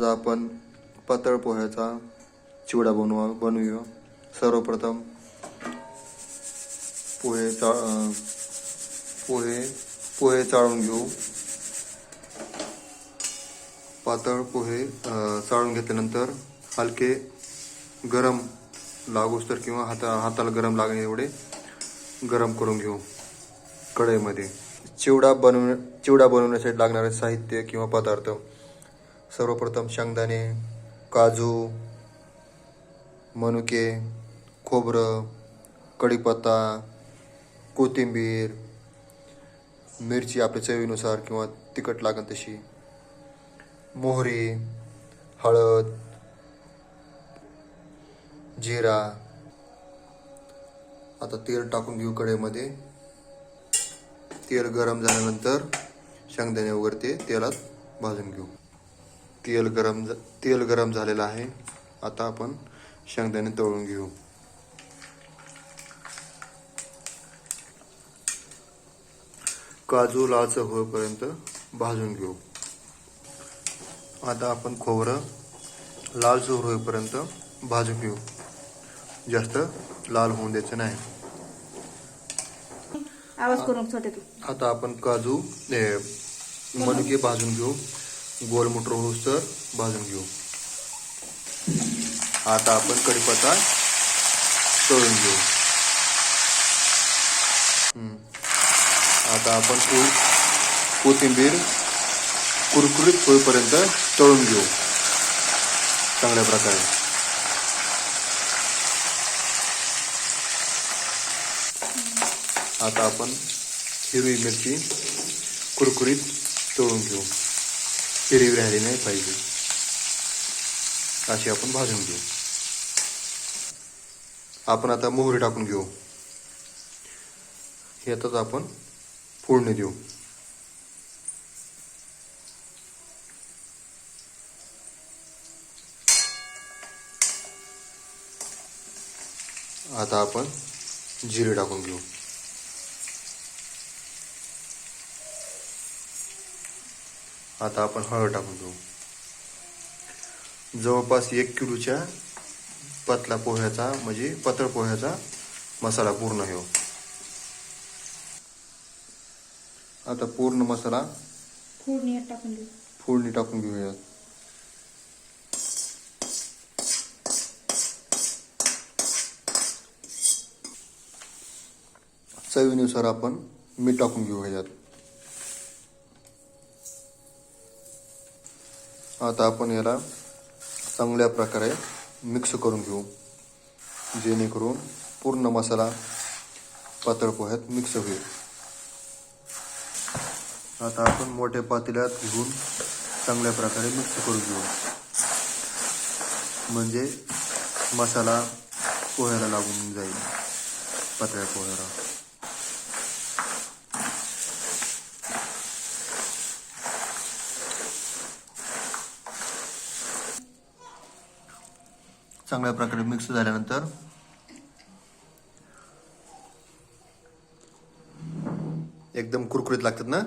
आज आपण पातळ पोह्याचा चिवडा बनवा बनवूया. सर्वप्रथम पोहे चा पोहे पोहे चाळून घेऊ. पातळ पोहे चाळून घेतल्यानंतर हलके गरम लागूस तर किंवा हाता हाताला गरम लागणे एवढे गरम करून घेऊ कढईमध्ये. चिवडा बनव चिवडा बनवण्यासाठी लागणारे साहित्य किंवा पदार्थ सर्वप्रथम शेंगदाणे काजू मनुके खोबरं कढीपत्ता कोथिंबीर मिरची आपल्या चवीनुसार किंवा तिखट लागेल तशी मोहरी हळद जिरा. आता तेल टाकून घेऊ कढईमध्ये. तेल गरम झाल्यानंतर शेंगदाणे वगैरे ते तेलात भाजून घेऊ. तेल गरम तेल गरम झालेलं आहे. आता आपण शेंगदाणे तळून घेऊ. काजू लालसर होईपर्यंत भाजून घेऊ. आता आपण खोबरं लालसर होईपर्यंत भाजून घेऊ. जास्त लाल होऊन द्यायचं नाही. आवाज करून आता आपण काजू मनुके भाजून घेऊ. गोल मोटर तर भाजून घेऊ. आता आपण कढीपत्ता तळून घेऊ. हम्म. आता आपण कोथिंबीर कुरकुरीत होईपर्यंत तळून घेऊ. चांगल्या प्रकारे. आता आपण हिरवी मिरची कुरकुरीत तळून घेऊ. हिरवी राहिली नाही पाहिजे. अशी आपण भाजून घेऊ. आपण आता मोहरी टाकून घेऊ. ह्यातच आपण फोडणी देऊ. आता आपण जिरे टाकून घेऊ. आता आपण हळद टाकून घेऊ. जवळपास एक किलोच्या पतला पोह्याचा म्हणजे पातळ पोह्याचा मसाला पूर्ण हो आता पूर्ण मसाला फोडणी टाकून देऊ. फोडणी टाकून घेऊयात. चवीनुसार आपण मीठ टाकून घेऊ ह्याच्यात. आता आपण याला चांगल्या प्रकारे मिक्स करून घेऊ. जेणेकरून पूर्ण मसाला पातळ पोह्यात मिक्स होईल. आता आपण मोठ्या पातेल्यात घेऊन चांगल्या प्रकारे मिक्स करून घेऊ. म्हणजे मसाला पोह्याला लागून जाईल. पातळ्या पोह्याला. चांगल्या प्रकारे मिक्स झाल्यानंतर एकदम कुरकुरीत लागतात ना?